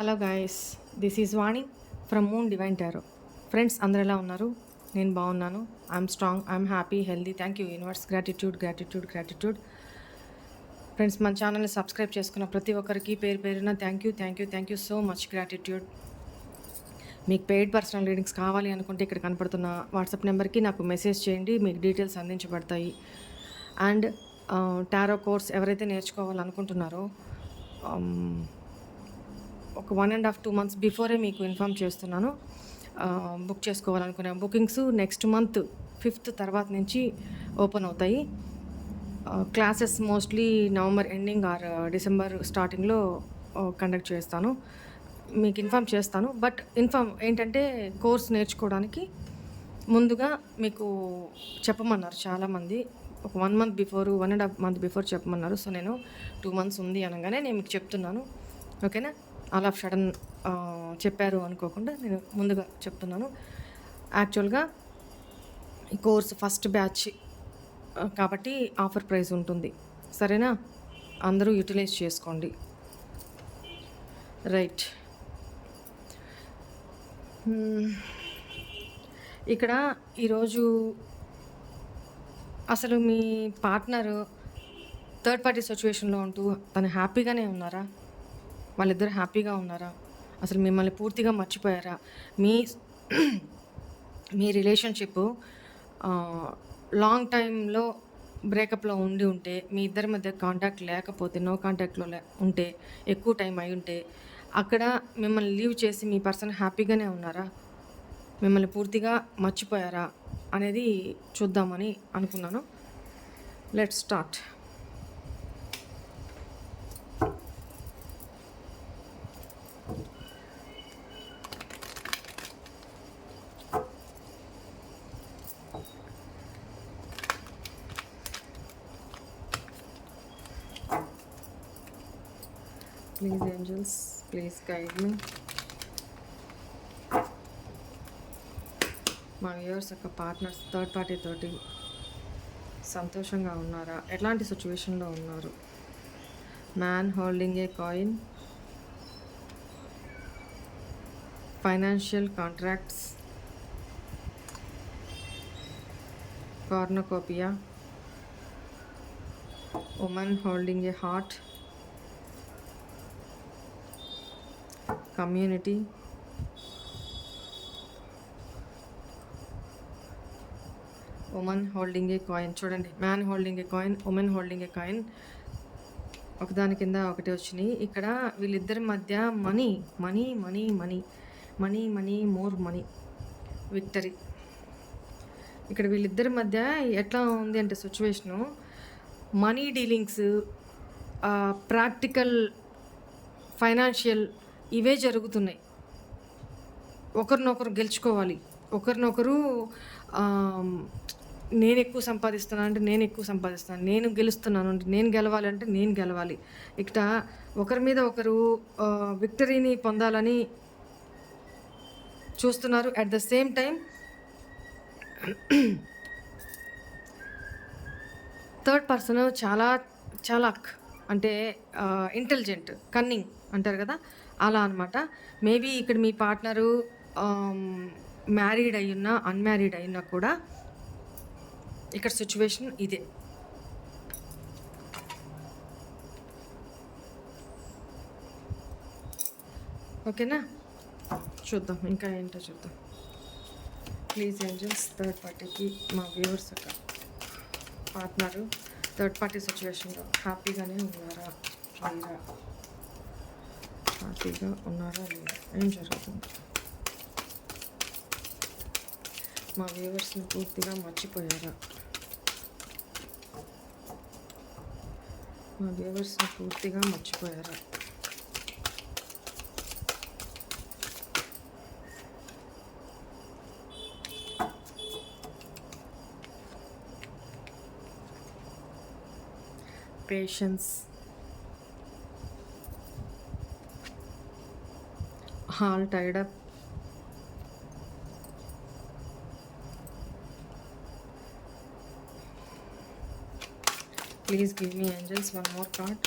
Hello guys this is Vani from moon divine tarot. Friends అందరు ఎలా ఉన్నారు? నేను బాగున్నాను. I'm strong I'm happy healthy. Thank you universe. Gratitude gratitude gratitude. Friends మన ఛానల్ని subscribe చేసుకున్న ప్రతి ఒక్కరికి పేరు పేరున thank you thank you thank you so much gratitude. మీకు పెయిడ్ పర్సనల్ రీడింగ్స్ కావాలి అనుకుంటే ఇక్కడ కనపడుతున్న వాట్సాప్ నెంబర్కి నాకు మెసేజ్ చేయండి మీకు డీటెయిల్స్ అందించబడతాయి. అండ్ టారో కోర్స్ ఎవరైతే నేర్చుకోవాలనుకుంటున్నారో ఒక one and half two months before మీకు ఇన్ఫామ్ చేస్తున్నాను. బుక్ చేసుకోవాలనుకునే బుకింగ్స్ నెక్స్ట్ మంత్ ఫిఫ్త్ తర్వాత నుంచి ఓపెన్ అవుతాయి. Classes mostly November ending or December స్టార్టింగ్లో కండక్ట్ చేస్తాను. మీకు ఇన్ఫామ్ చేస్తాను. బట్ ఇన్ఫామ్ ఏంటంటే కోర్స్ నేర్చుకోవడానికి ముందుగా మీకు చెప్పమన్నారు చాలామంది. ఒక one month before one and half month before చెప్పమన్నారు. సో నేను టూ మంత్స్ ఉంది అనగానే నేను మీకు చెప్తున్నాను. ఓకేనా? అలా ఆఫ్ సడన్ చెప్పారు అనుకోకుండా నేను ముందుగా చెప్తున్నాను. యాక్చువల్గా ఈ కోర్స్ ఫస్ట్ బ్యాచ్ కాబట్టి ఆఫర్ ప్రైస్ ఉంటుంది. సరేనా? అందరూ యూటిలైజ్ చేసుకోండి. రైట్. ఇక్కడ ఈరోజు అసలు మీ పార్ట్నర్ థర్డ్ పార్టీ సిచ్యువేషన్లో ఉంటూ తను హ్యాపీగానే ఉన్నారా? వాళ్ళిద్దరు హ్యాపీగా ఉన్నారా? అసలు మిమ్మల్ని పూర్తిగా మర్చిపోయారా? మీ మీ రిలేషన్షిప్ లాంగ్ టైంలో బ్రేకప్లో ఉండి ఉంటే మీ ఇద్దరి మధ్య కాంటాక్ట్ లేకపోతే నో కాంటాక్ట్లో ఉంటే ఎక్కువ టైం అయి ఉంటే అక్కడ మిమ్మల్ని లీవ్ చేసి మీ పర్సన్ హ్యాపీగానే ఉన్నారా? మిమ్మల్ని పూర్తిగా మర్చిపోయారా? అనేది చూద్దామని అనుకున్నాను. Let start. Please angels please guide మీ మా వ్యూవర్స్ యొక్క పార్ట్నర్స్ థర్డ్ పార్టీ తోటి సంతోషంగా ఉన్నారా? ఎలాంటి సిచ్యువేషన్లో ఉన్నారు? Man holding a coin financial contracts cornucopia women holding a heart community women holding a coin చూడండి. Man holding a coin women holding a coin ఒకదాని కింద ఒకటి వచ్చినాయి. ఇక్కడ వీళ్ళిద్దరి మధ్య money money money money money money more money victory ఇక్కడ వీళ్ళిద్దరి మధ్య ఎట్లా ఉంది అంటే situation money dealings practical financial ఇవే జరుగుతున్నాయి. ఒకరినొకరు గెలుచుకోవాలి. ఒకరినొకరు నేను ఎక్కువ సంపాదిస్తున్నాను అంటే నేను ఎక్కువ సంపాదిస్తాను నేను గెలుస్తున్నాను అంటే నేను గెలవాలి అంటే నేను గెలవాలి. ఇక్కడ ఒకరి మీద ఒకరు విక్టరీని పొందాలని చూస్తున్నారు. At the same time third person చాలా చాలా అంటే ఇంటెలిజెంట్ కన్నింగ్ అంటారు కదా? అలా అనమాట మేబీ ఇక్కడ మీ పార్ట్నరు మ్యారీడ్ అయ్యున్నా అన్మ్యారీడ్ అయినా కూడా ఇక్కడ సిచ్యువేషన్ ఇదే. ఓకేనా? చూద్దాం ఇంకా ఏంటో చూద్దాం. ప్లీజ్ ఏంజల్స్ థర్డ్ పార్టీకి మా వ్యూవర్స్ ఒక పార్ట్నరు థర్డ్ పార్టీ సిచ్యువేషన్లో హ్యాపీగానే ఉన్నారా హ్యాపీగా ఉన్నారా లేదా ఏం జరుగుతుంది మా వ్యూవర్స్ని పూర్తిగా మర్చిపోయారా? మా వ్యూవర్స్ని పూర్తిగా మర్చిపోయారా? Patience all tied up please give me angels one more card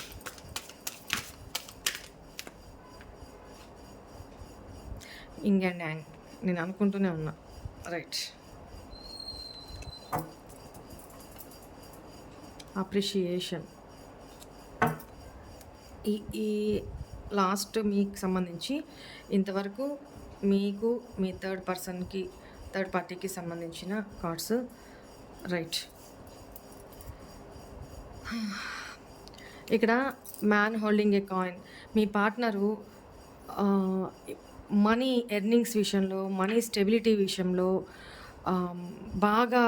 yin and yang నేను అనుకుంటూనే ఉన్నా. రైట్ అప్రిషియేషన్ ఈ లాస్ట్ మీకు సంబంధించి ఇంతవరకు మీకు మీ థర్డ్ పర్సన్కి థర్డ్ పార్టీకి సంబంధించిన కార్డ్స్ రైట్. ఇక్కడ మ్యాన్ హోల్డింగ్ ఏ కాయిన్. మీ పార్ట్నరు మనీ ఎర్నింగ్స్ విషయంలో మనీ స్టెబిలిటీ విషయంలో బాగా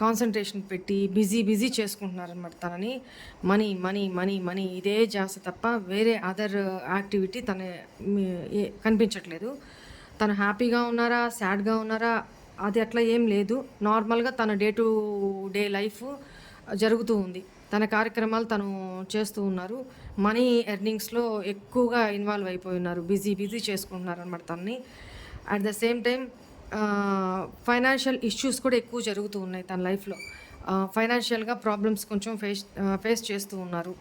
కాన్సన్ట్రేషన్ పెట్టి బిజీ బిజీ చేసుకుంటున్నారనమాట తనని. మనీ మనీ మనీ మనీ ఇదే జాస తప్ప వేరే అదర్ యాక్టివిటీ తన కనిపించట్లేదు. తను హ్యాపీగా ఉన్నారా సాడ్గా ఉన్నారా అది అట్లా ఏం లేదు. నార్మల్గా తన డే టు డే లైఫ్ జరుగుతూ ఉంది. తన కార్యక్రమాలు తను చేస్తూ ఉన్నారు. మనీ ఎర్నింగ్స్లో ఎక్కువగా ఇన్వాల్వ్ అయిపోయి ఉన్నారు. బిజీ బిజీ చేసుకుంటున్నారు అనమాట తనని. At the same time financial issues కూడా ఎక్కువ జరుగుతూ ఉన్నాయి తన లైఫ్లో. ఫైనాన్షియల్గా ప్రాబ్లమ్స్ కొంచెం ఫేస్ ఫేస్ చేస్తూ ఉన్నారు.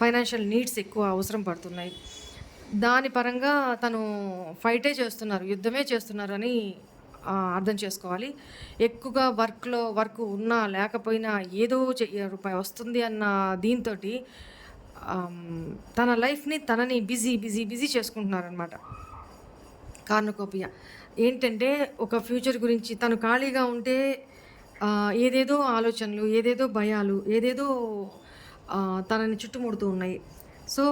ఫైనాన్షియల్ నీడ్స్ ఎక్కువ అవసరం పడుతున్నాయి. దాని పరంగా తను ఫైటే చేస్తున్నారు యుద్ధమే చేస్తున్నారు అని అర్థం చేసుకోవాలి. ఎక్కువగా వర్క్లో వర్క్ ఉన్నా లేకపోయినా ఏదో రూపాయి వస్తుంది అన్న దీంతో తన లైఫ్ని తనని బిజీ బిజీ బిజీ చేసుకుంటున్నారనమాట కార్నకోపియా ఏంటంటే ఒక ఫ్యూచర్ గురించి తను ఖాళీగా ఉంటే ఏదేదో ఆలోచనలు ఏదేదో భయాలు ఏదేదో తనని చుట్టుముడుతూ ఉన్నాయి. సో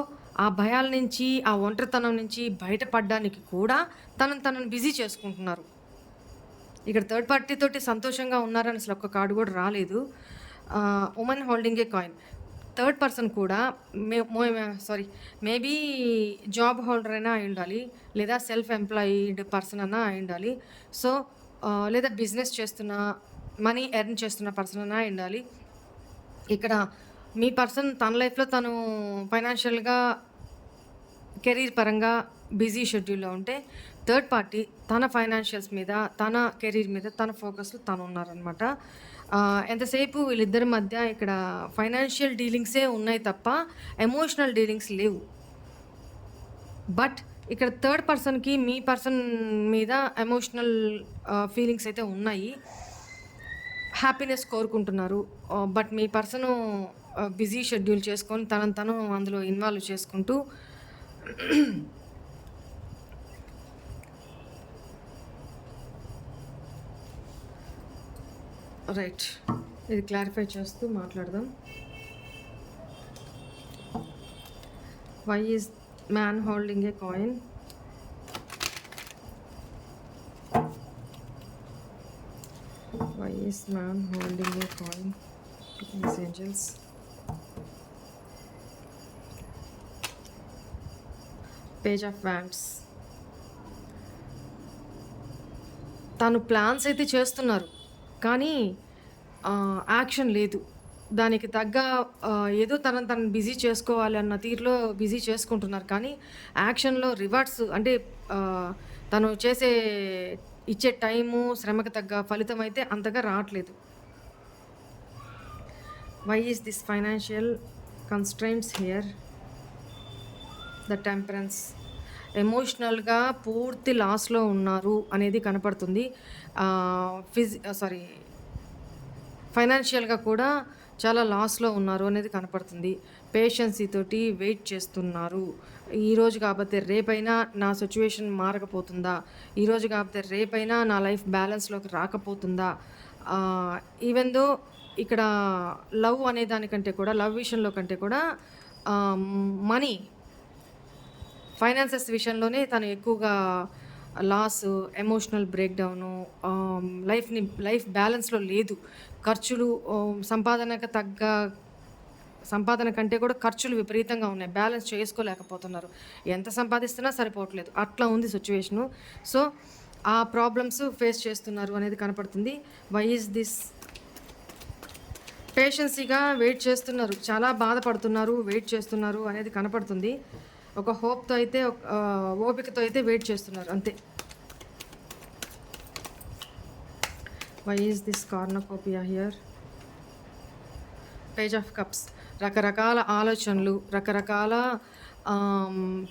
ఆ భయాల నుంచి ఆ ఒంటరితనం నుంచి బయటపడడానికి కూడా తనను తనను బిజీ చేసుకుంటున్నారు. ఇక్కడ థర్డ్ పార్టీ తోటి సంతోషంగా ఉన్నారని అసలు ఒక్క కార్డు కూడా రాలేదు. Women holding a coin. Third person కూడా may sorry maybe job holder అయినా అయి ఉండాలి లేదా సెల్ఫ్ ఎంప్లాయిడ్ పర్సన్ అన్నా అయి ఉండాలి. సో లేదా బిజినెస్ చేస్తున్న మనీ ఎర్న్ చేస్తున్న పర్సన్ అన్నా అయి ఉండాలి. ఇక్కడ మీ పర్సన్ తన లైఫ్లో తను ఫైనాన్షియల్గా కెరీర్ పరంగా బిజీ షెడ్యూల్లో ఉంటే థర్డ్ పార్టీ తన ఫైనాన్షియల్స్ మీద తన కెరీర్ మీద తన ఫోకస్లో తను ఉన్నారనమాట ఎంతసేపు వీళ్ళిద్దరి మధ్య ఇక్కడ ఫైనాన్షియల్ డీలింగ్సే ఉన్నాయి తప్ప ఎమోషనల్ డీలింగ్స్ లేవు. బట్ ఇక్కడ థర్డ్ పర్సన్కి మీ పర్సన్ మీద ఎమోషనల్ ఫీలింగ్స్ అయితే ఉన్నాయి. హ్యాపీనెస్ కోరుకుంటున్నారు. బట్ మీ పర్సన్ బిజీ షెడ్యూల్ చేసుకొని తనను తను అందులో ఇన్వాల్వ్ చేసుకుంటూ రైట్. ఇది క్లారిఫై చేస్తూ మాట్లాడదాం. Why is man holding a coin why is man holding a coin These page of wands తను ప్లాన్స్ అయితే చేస్తున్నారు. కానీ యాక్షన్ లేదు. దానికి తగ్గ ఏదో తనను తను బిజీ చేసుకోవాలి అన్న తీరులో బిజీ చేసుకుంటున్నారు. కానీ యాక్షన్లో రివార్డ్స్ అంటే తను చేసే ఇచ్చే టైము శ్రమకు తగ్గ ఫలితం అయితే అంతగా రావట్లేదు. Why is this financial constraints here the temperance ఎమోషనల్గా పూర్తి లాస్లో ఉన్నారు అనేది కనపడుతుంది. ఫిజ్ సారీ ఫైనాన్షియల్గా కూడా చాలా లాస్లో ఉన్నారు అనేది కనపడుతుంది. పేషెన్సీ తోటి వెయిట్ చేస్తున్నారు. ఈరోజు కాకపోతే రేపైనా నా సిచ్యువేషన్ మారకపోతుందా? ఈరోజు కాకపోతే రేపైనా నా లైఫ్ బ్యాలెన్స్లోకి రాకపోతుందా? ఈవెన్ దో ఇక్కడ లవ్ అనే దానికంటే కూడా లవ్ విషయంలో కంటే కూడా మనీ ఫైనాన్సెస్ విషయంలోనే తను ఎక్కువగా లాస్ ఎమోషనల్ బ్రేక్డౌను లైఫ్ని లైఫ్ బ్యాలెన్స్లో లేదు. ఖర్చులు um, సంపాదనకు తగ్గ సంపాదన కంటే కూడా ఖర్చులు విపరీతంగా ఉన్నాయి. బ్యాలెన్స్ చేసుకోలేకపోతున్నారు. ఎంత సంపాదిస్తున్నా సరిపోవట్లేదు. అట్లా ఉంది సిచ్యువేషను సో ఆ ప్రాబ్లమ్స్ ఫేస్ చేస్తున్నారు అనేది కనపడుతుంది. వై ఈజ్ దిస్ పేషెన్సీగా వెయిట్ చేస్తున్నారు. చాలా బాధపడుతున్నారు వెయిట్ చేస్తున్నారు అనేది కనపడుతుంది. ఒక హోప్తో అయితే ఒక, ఓపికతో అయితే వెయిట్ చేస్తున్నారు అంతే. Why is this cornucopia here page of cups రకరకాల ఆలోచనలు రకరకాల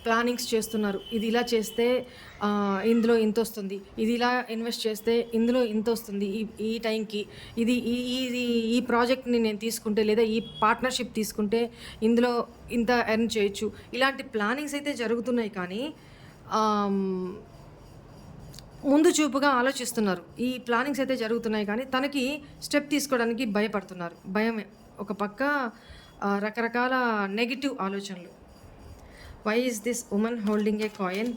ప్లానింగ్స్ చేస్తున్నారు. ఇది ఇలా చేస్తే ఇందులో ఇంత వస్తుంది ఇది ఇలా ఇన్వెస్ట్ చేస్తే ఇందులో ఇంత వస్తుంది ఈ ఈ టైంకి. ఇది ఈ ఇది ఈ ప్రాజెక్ట్ని నేను తీసుకుంటే లేదా ఈ పార్ట్నర్షిప్ తీసుకుంటే ఇందులో ఇంత ఎర్న్ చేయొచ్చు. ఇలాంటి ప్లానింగ్స్ అయితే జరుగుతున్నాయి కానీ ముందు చూపుగా ఆలోచిస్తున్నారు. ఈ ప్లానింగ్స్ అయితే జరుగుతున్నాయి కానీ తనకి స్టెప్ తీసుకోవడానికి భయపడుతున్నారు. భయం ఒక పక్క రకరకాల నెగిటివ్ ఆలోచనలు. Why is this women holding a coin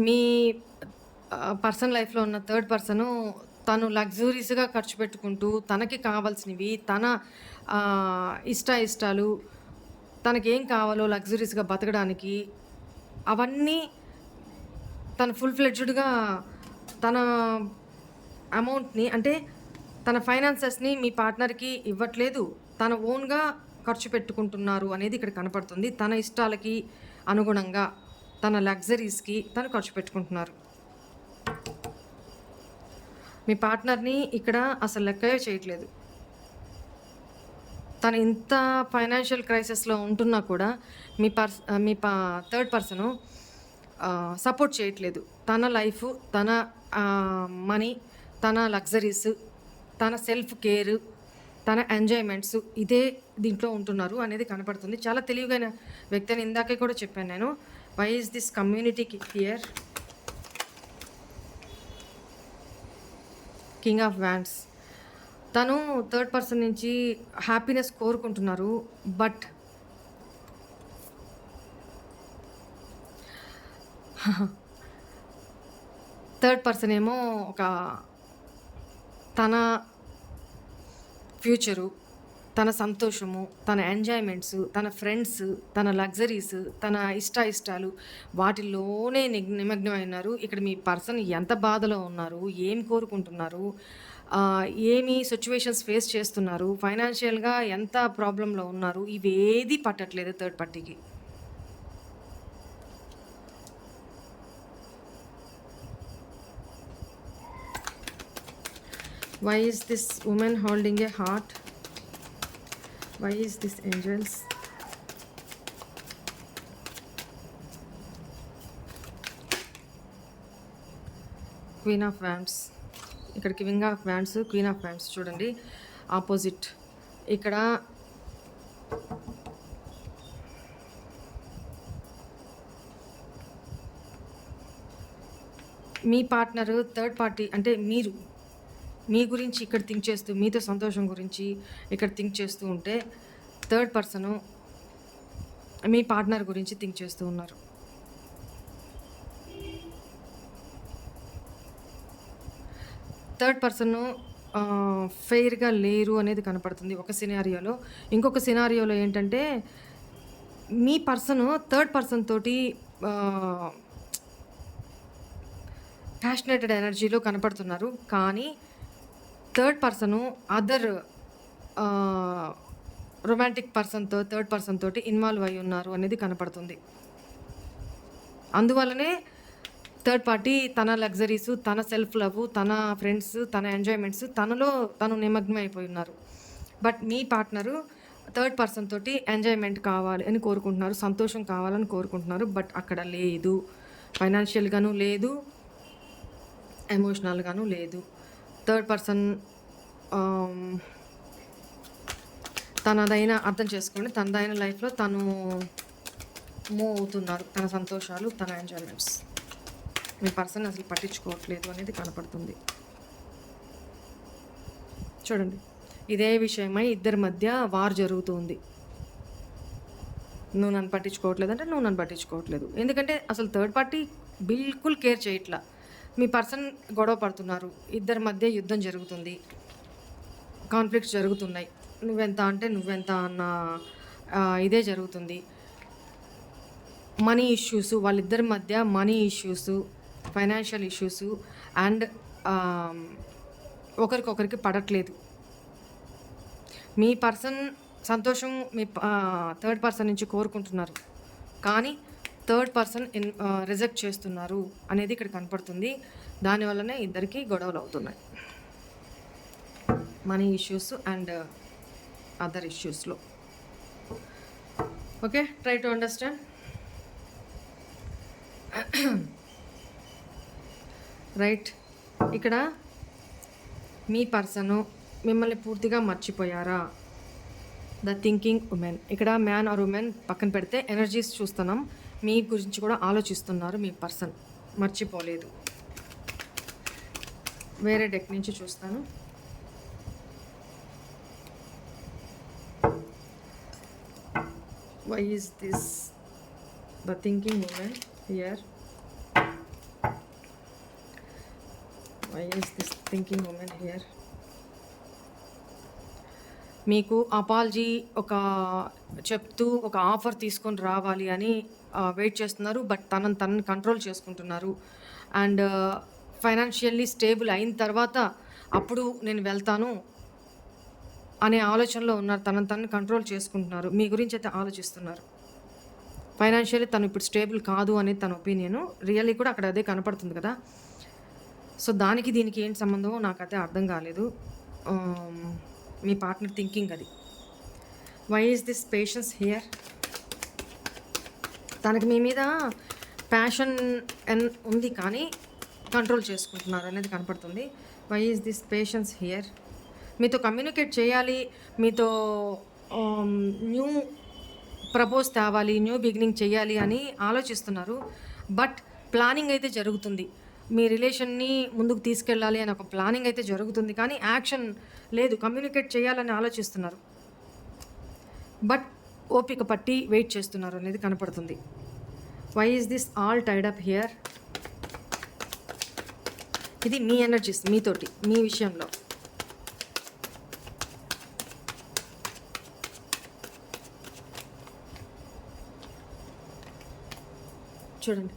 me person లైఫ్లో ఉన్న థర్డ్ పర్సను తను లగ్జూరీస్గా ఖర్చు పెట్టుకుంటూ తనకి కావాల్సినవి తన ఇష్ట ఇష్టాలు తనకేం కావాలో లగ్జరీస్గా బతకడానికి అవన్నీ తను ఫుల్ ఫ్లెడ్జ్డ్గా తన అమౌంట్ని అంటే తన ఫైనాన్సెస్ని మీ పార్ట్నర్కి ఇవ్వట్లేదు. తన ఓన్గా ఖర్చు పెట్టుకుంటున్నారు అనేది ఇక్కడ కనపడుతుంది. తన ఇష్టాలకి అనుగుణంగా తన లగ్జరీస్కి తను ఖర్చు పెట్టుకుంటున్నారు. మీ పార్ట్నర్ని ఇక్కడ అసలు లెక్కే చేయట్లేదు. తను ఇంత ఫైనాన్షియల్ క్రైసిస్లో ఉంటున్నా కూడా మీ పర్స్ మీ పా థర్డ్ పర్సను సపోర్ట్ చేయట్లేదు. తన లైఫ్ తన మనీ తన లగ్జరీస్ తన సెల్ఫ్ కేర్ తన ఎంజాయ్మెంట్స్ ఇదే దీంట్లో ఉంటున్నారు అనేది కనపడుతుంది. చాలా తెలివిగైన వ్యక్తి అని ఇందాకే కూడా చెప్పాను నేను. వై ఇస్ దిస్ కమ్యూనిటీకి హియర్ కింగ్ ఆఫ్ వ్యాండ్స్ తను థర్డ్ పర్సన్ నుంచి హ్యాపీనెస్ కోరుకుంటున్నారు బట్ థర్డ్ పర్సన్ ఏమో ఒక తన ఫ్యూచరు తన సంతోషము తన ఎంజాయ్మెంట్స్ తన ఫ్రెండ్స్ తన లగ్జరీస్ తన ఇష్ట ఇష్టాలు వాటిల్లోనే నిమగ్నమైనారు. ఇక్కడ మీ పర్సన్ ఎంత బాధలో ఉన్నారు ఏం కోరుకుంటున్నారు ఏమి సిచ్యువేషన్స్ ఫేస్ చేస్తున్నారు ఫైనాన్షియల్గా ఎంత ప్రాబ్లంలో ఉన్నారు ఇవేది పట్టట్లేదు థర్డ్ పార్టీకి. Why is this woman holding a heart? Why is this angels queen of wands ఇక్కడ king of wands queen of wands చూడండి. ఆపోజిట్ ఇక్కడ మీ పార్ట్నరు థర్డ్ పార్టీ అంటే మీరు. మీ గురించి ఇక్కడ థింక్ చేస్తూ మీతో సంతోషం గురించి ఇక్కడ థింక్ చేస్తూ ఉంటే థర్డ్ పర్సను మీ పార్ట్నర్ గురించి థింక్ చేస్తూ ఉన్నారు. థర్డ్ పర్సన్ ఫెయిర్గా లేరు అనేది కనపడుతుంది ఒక సినారియోలో ఇంకొక సినారియోలో ఏంటంటే మీ పర్సన్ థర్డ్ పర్సన్ తోటి ప్యాషనేటెడ్ ఎనర్జీలో కనపడుతున్నారు. కానీ థర్డ్ పర్సను అదర్ రొమాంటిక్ పర్సన్తో థర్డ్ పర్సన్ తోటి ఇన్వాల్వ్ అయి ఉన్నారు అనేది కనపడుతుంది. అందువల్లనే థర్డ్ పార్టీ తన లగ్జరీస్ తన సెల్ఫ్ లవ్ తన ఫ్రెండ్స్ తన ఎంజాయ్మెంట్స్ తనలో తను నిమగ్నం అయిపోయి ఉన్నారు. బట్ మీ పార్ట్నరు థర్డ్ పర్సన్ తోటి ఎంజాయ్మెంట్ కావాలి అని కోరుకుంటున్నారు సంతోషం కావాలని కోరుకుంటున్నారు బట్ అక్కడ లేదు. ఫైనాన్షియల్గాను లేదు ఎమోషనల్గాను లేదు. థర్డ్ పర్సన్ తనదైన అర్థం చేసుకోండి. తనదైన లైఫ్లో తను మూవ్ అవుతున్నారు. తన సంతోషాలు తన ఎంజాయ్మెంట్స్ మీ పర్సన్ అసలు పట్టించుకోవట్లేదు అనేది కనపడుతుంది. చూడండి. ఇదే విషయమై ఇద్దరి మధ్య వార్ జరుగుతుంది. నువ్వు నన్ను పట్టించుకోవట్లేదు అంటే నువ్వు నన్ను పట్టించుకోవట్లేదు. ఎందుకంటే అసలు థర్డ్ పార్టీ బిల్కుల్ కేర్ చేయట్లా. మీ పర్సన్ గొడవ పడుతున్నారు. ఇద్దరి మధ్య యుద్ధం జరుగుతుంది. కాన్ఫ్లిక్ట్స్ జరుగుతున్నాయి. నువ్వెంత అంటే నువ్వెంత అన్న ఇదే జరుగుతుంది. మనీ ఇష్యూస్ వాళ్ళిద్దరి మధ్య money issues financial issues and ఒకరికొకరికి పడట్లేదు. మీ పర్సన్ సంతోషం మీ థర్డ్ పర్సన్ నుంచి కోరుకుంటున్నారు. కానీ థర్డ్ పర్సన్ ఇన్ రిజెక్ట్ చేస్తున్నారు అనేది ఇక్కడ కనపడుతుంది. దానివల్లనే ఇద్దరికి గొడవలు అవుతున్నాయి. Money issues and other ఇష్యూస్లో. Okay try to understand. Right ఇక్కడ మీ పర్సను మిమ్మల్ని పూర్తిగా మర్చిపోయారా? The thinking women. ఇక్కడ మ్యాన్ ఆర్ ఉమెన్ పక్కన పెడితే ఎనర్జీస్ చూస్తున్నాం. మీ గురించి కూడా ఆలోచిస్తున్నారు మీ పర్సన్. మర్చిపోలేదు. వేరే డెక్ నుంచి చూస్తాను. Why is this the thinking women here why is this thinking women here మీకు అపాలజీ ఒక చెప్తూ ఒక ఆఫర్ తీసుకొని రావాలి అని వెయిట్ చేస్తున్నారు. బట్ తనను తనని కంట్రోల్ చేసుకుంటున్నారు. అండ్ ఫైనాన్షియల్లీ స్టేబుల్ అయిన తర్వాత అప్పుడు నేను వెళ్తాను అనే ఆలోచనలో ఉన్నారు. తనను తనని కంట్రోల్ చేసుకుంటున్నారు. మీ గురించి అయితే ఆలోచిస్తున్నారు. ఫైనాన్షియల్లీ తను ఇప్పుడు స్టేబుల్ కాదు అనేది తన ఒపీనియన్. రియల్లీ కూడా అక్కడ అదే కనపడుతుంది కదా. సో దానికి దీనికి ఏంటి సంబంధం నాకైతే అర్థం కాలేదు. Um, మీ పార్ట్నర్ థింకింగ్ అది. Why is this patience here తనకి మీ మీద ప్యాషన్ ఎన్ ఉంది కానీ కంట్రోల్ చేసుకుంటున్నారు అనేది కనపడుతుంది. Why is this patience here మీతో కమ్యూనికేట్ చేయాలి మీతో um, న్యూ ప్రపోజ్ తేవాలి న్యూ బిగినింగ్ చేయాలి అని ఆలోచిస్తున్నారు. బట్ ప్లానింగ్ అయితే జరుగుతుంది. మీ రిలేషన్ని ముందుకు తీసుకెళ్ళాలి అని ఒక ప్లానింగ్ అయితే జరుగుతుంది. కానీ యాక్షన్ లేదు. కమ్యూనికేట్ చేయాలని ఆలోచిస్తున్నారు. బట్ ఓపిక పట్టి వెయిట్ చేస్తున్నారు అనేది కనపడుతుంది. Why is this all tied up here ఇది మీ ఎనర్జీస్ మీతోటి మీ విషయంలో. చూడండి.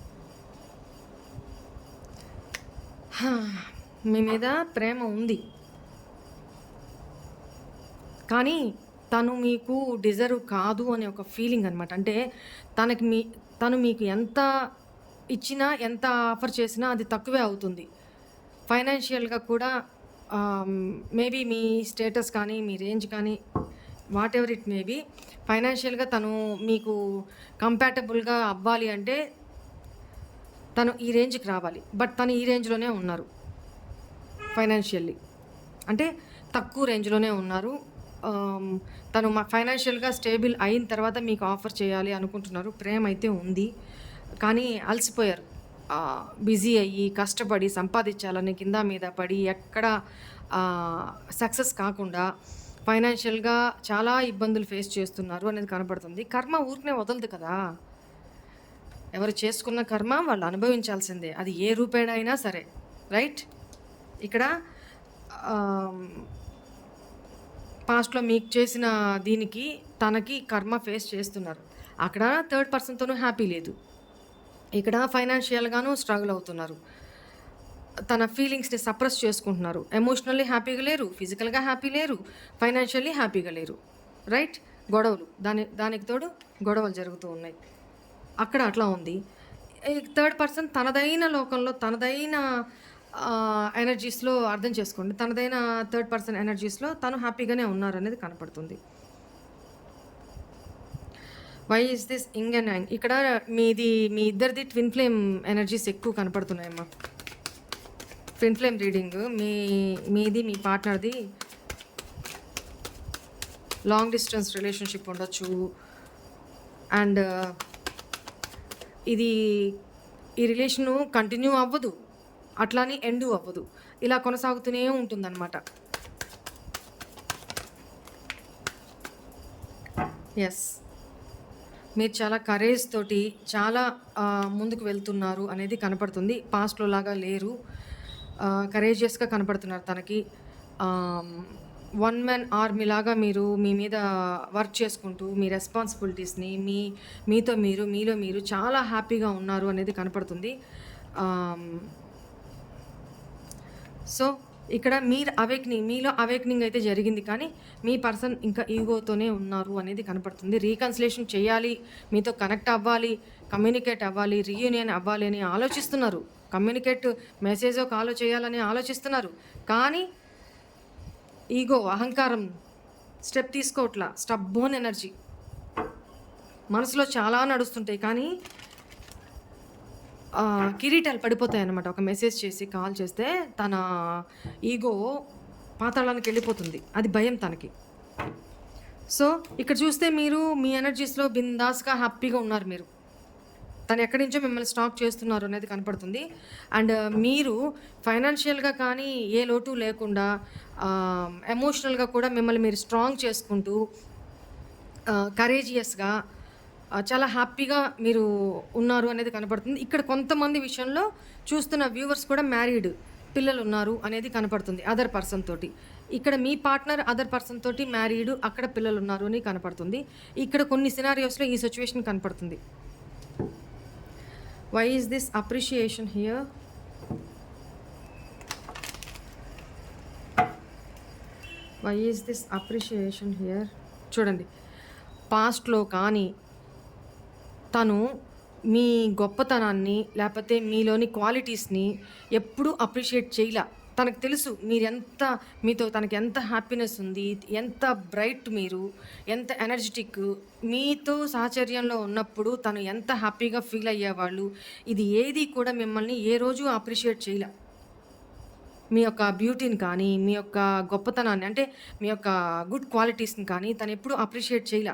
మీ మీద ప్రేమ ఉంది. కానీ తను మీకు డిజర్వ్ కాదు అనే ఒక ఫీలింగ్ అనమాట అంటే తనకి మీ తను మీకు ఎంత ఇచ్చినా ఎంత ఆఫర్ చేసినా అది తక్కువే అవుతుంది. ఫైనాన్షియల్గా కూడా మేబీ మీ స్టేటస్ కానీ మీ రేంజ్ కానీ వాట్ ఎవర్ ఇట్ మేబీ ఫైనాన్షియల్గా తను మీకు కంపాటబుల్గా అవ్వాలి అంటే తను ఈ రేంజ్కి రావాలి. బట్ తను ఈ రేంజ్లోనే ఉన్నారు. ఫైనాన్షియల్లీ. అంటే తక్కువ రేంజ్లోనే ఉన్నారు. తను మా ఫైనాన్షియల్గా స్టేబుల్ అయిన తర్వాత మీకు ఆఫర్ చేయాలి అనుకుంటున్నారు. ప్రేమ అయితే ఉంది. కానీ అలసిపోయారు. బిజీ అయ్యి కష్టపడి సంపాదించాలని కింద మీద పడి ఎక్కడ సక్సెస్ కాకుండా ఫైనాన్షియల్గా చాలా ఇబ్బందులు ఫేస్ చేస్తున్నారు అనేది కనపడుతుంది కర్మ ఊరికనే వదలదు కదా. ఎవరు చేసుకున్న కర్మ వాళ్ళు అనుభవించాల్సిందే. అది ఏ రూపేణైనా సరే. రైట్ ఇక్కడ పాస్ట్లో మీకు చేసిన దీనికి తనకి కర్మ ఫేస్ చేస్తున్నారు. అక్కడ థర్డ్ పర్సన్తోనూ హ్యాపీ లేదు. ఇక్కడ ఫైనాన్షియల్గాను స్ట్రగుల్ అవుతున్నారు. తన ఫీలింగ్స్ని సప్రెస్ చేసుకుంటున్నారు. ఎమోషనల్లీ హ్యాపీగా లేరు ఫిజికల్గా హ్యాపీ లేరు ఫైనాన్షియల్లీ హ్యాపీగా లేరు. రైట్ గొడవలు. దాని దానికి తోడు గొడవలు జరుగుతూ ఉన్నాయి. అక్కడ అట్లా ఉంది. థర్డ్ పర్సన్ తనదైన లోకంలో తనదైన ఎనర్జీస్లో అర్థం చేసుకోండి. తనదైన థర్డ్ పర్సన్ ఎనర్జీస్లో తను హ్యాపీగానే ఉన్నారు అనేది కనపడుతుంది. Why is this yin and yang ఇక్కడ మీది మీ ఇద్దరిది ట్విన్ ఫ్లేమ్ ఎనర్జీస్ ఎక్కువ కనపడుతున్నాయమ్మా. ట్విన్ ఫ్లేమ్ రీడింగ్ మీ మీది మీ పార్ట్నర్ది లాంగ్ డిస్టెన్స్ రిలేషన్షిప్ ఉండొచ్చు. అండ్ ఇది ఈ రిలేషను కంటిన్యూ అవ్వదు. అట్లానే ఎండు అవ్వదు. ఇలా కొనసాగుతూనే ఉంటుందన్నమాట. ఎస్ మీరు చాలా కరేజ్ తోటి చాలా ముందుకు వెళ్తున్నారు అనేది కనపడుతుంది. పాస్ట్లో లాగా లేరు. కరేజియస్గా కనపడుతున్నారు తనకి. వన్ మ్యాన్ ఆర్మీ లాగా మీరు మీ మీద వర్క్ చేసుకుంటూ మీ రెస్పాన్సిబిలిటీస్ని మీ మీతో మీరు మీలో మీరు చాలా హ్యాపీగా ఉన్నారు అనేది కనపడుతుంది. సో ఇక్కడ మీరు అవేక్నింగ్ మీలో అవేక్నింగ్ అయితే జరిగింది కానీ మీ పర్సన్ ఇంకా ఈగోతోనే ఉన్నారు అనేది కనపడుతుంది. రీకన్సిలేషన్ చేయాలి మీతో కనెక్ట్ అవ్వాలి కమ్యూనికేట్ అవ్వాలి రీయూనియన్ అవ్వాలి అని ఆలోచిస్తున్నారు. కమ్యూనికేట్ మెసేజ్ కాలో చేయాలని ఆలోచిస్తున్నారు. కానీ ఈగో అహంకారం స్టెప్ తీసుకోవట్లా స్టబ్బోన్ ఎనర్జీ. మనసులో చాలా నడుస్తుంటాయి కానీ కిరీటాలు పడిపోతాయి అన్నమాట ఒక మెసేజ్ చేసి కాల్ చేస్తే తన ఈగో పాతాళానికి వెళ్ళిపోతుంది. అది భయం తనకి. సో ఇక్కడ చూస్తే మీరు మీ ఎనర్జీస్లో బిందాస్గా హ్యాపీగా ఉన్నారు మీరు. తను ఎక్కడి నుంచో మిమ్మల్ని స్టాక్ చేస్తున్నారు అనేది కనపడుతుంది. అండ్ uh, మీరు ఫైనాన్షియల్గా కానీ ఏ లోటు లేకుండా um, ఎమోషనల్గా కూడా మిమ్మల్ని మీరు స్ట్రాంగ్ చేసుకుంటూ uh, కరేజియస్గా uh, చాలా హ్యాపీగా మీరు ఉన్నారు అనేది కనపడుతుంది. ఇక్కడ కొంతమంది విషయంలో చూస్తున్న వ్యూవర్స్ కూడా మ్యారీడ్ పిల్లలు ఉన్నారు అనేది కనపడుతుంది అదర్ పర్సన్ తోటి. ఇక్కడ మీ పార్ట్నర్ అదర్ పర్సన్ తోటి మ్యారీడ్ అక్కడ పిల్లలు ఉన్నారు అని కనపడుతుంది. ఇక్కడ కొన్ని సినారియోస్లో ఈ సిచ్యువేషన్ కనపడుతుంది. Why is this appreciation here why is this appreciation here చూడండి. పాస్ట్లో కానీ తను మీ గొప్పతనాన్ని లేకపోతే మీలోని క్వాలిటీస్ని ఎప్పుడూ అప్రిషియేట్ చేయలే. తనకు తెలుసు మీరు ఎంత మీతో తనకి ఎంత హ్యాపీనెస్ ఉంది ఎంత బ్రైట్ మీరు ఎంత ఎనర్జెటిక్ మీతో సాహచర్యంలో ఉన్నప్పుడు తను ఎంత హ్యాపీగా ఫీల్ అయ్యేవాళ్ళు ఇది ఏది కూడా మిమ్మల్ని ఏ రోజు అప్రిషియేట్ చేయలే. మీ యొక్క బ్యూటీని కానీ మీ యొక్క గొప్పతనాన్ని అంటే మీ యొక్క గుడ్ క్వాలిటీస్ని కానీ తను ఎప్పుడూ అప్రిషియేట్ చేయలే.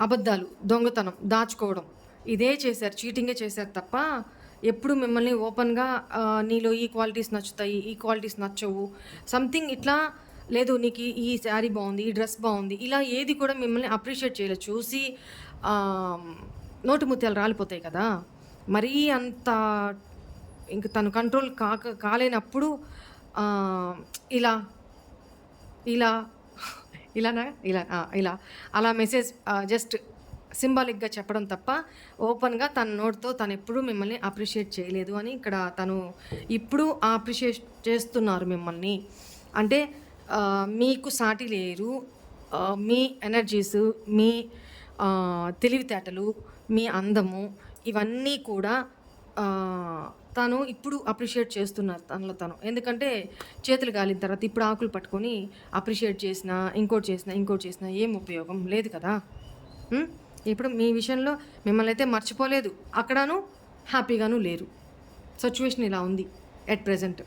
అబద్ధాలు దొంగతనం దాచుకోవడం ఇదే చేశారు చీటింగే చేశారు తప్ప ఎప్పుడు మిమ్మల్ని ఓపెన్గా నీలో ఈ క్వాలిటీస్ నచ్చుతాయి ఈ క్వాలిటీస్ నచ్చవు. సంథింగ్ ఇట్లా లేదు నీకు ఈ- శారీ బాగుంది ఈ డ్రెస్ బాగుంది ఇలా ఏది కూడా మిమ్మల్ని అప్రిషియేట్ చేయలేదు. చూసి నోటి ముత్యాలు రాలిపోతాయి కదా. మరీ అంత ఇంక తను కంట్రోల్ కాక కాలేనప్పుడు ఇలా ఇలా ఇలానా ఇలా ఇలా అలా మెసేజ్ జస్ట్ సింబాలిక్గా చెప్పడం తప్ప ఓపెన్గా తన నోట్తో తను ఎప్పుడూ మిమ్మల్ని అప్రిషియేట్ చేయలేదు అని ఇక్కడ తను ఇప్పుడు అప్రిషియేట్ చేస్తున్నారు మిమ్మల్ని. అంటే మీకు సాటి లేరు మీ ఎనర్జీస్ మీ తెలివితేటలు మీ అందము ఇవన్నీ కూడా తను ఇప్పుడు అప్రిషియేట్ చేస్తున్నారు తనలో తను. ఎందుకంటే చేతులు గాలిన తర్వాత ఇప్పుడు ఆకులు పట్టుకొని అప్రిషియేట్ చేసినా ఇంకోటి చేసినా ఇంకోటి చేసినా ఏం ఉపయోగం? లేదు కదా? ఇప్పుడు మీ విషయంలో మిమ్మల్ని అయితే మర్చిపోలేదు. అక్కడను హ్యాపీగాను లేరు. సిచ్యువేషన్ ఇలా ఉంది at present.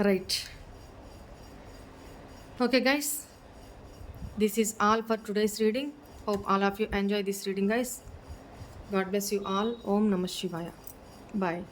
Right. Okay guys this is all for today's reading. Hope all of you enjoy this reading guys. God bless you all. ఓం నమ శివాయ. బాయ్.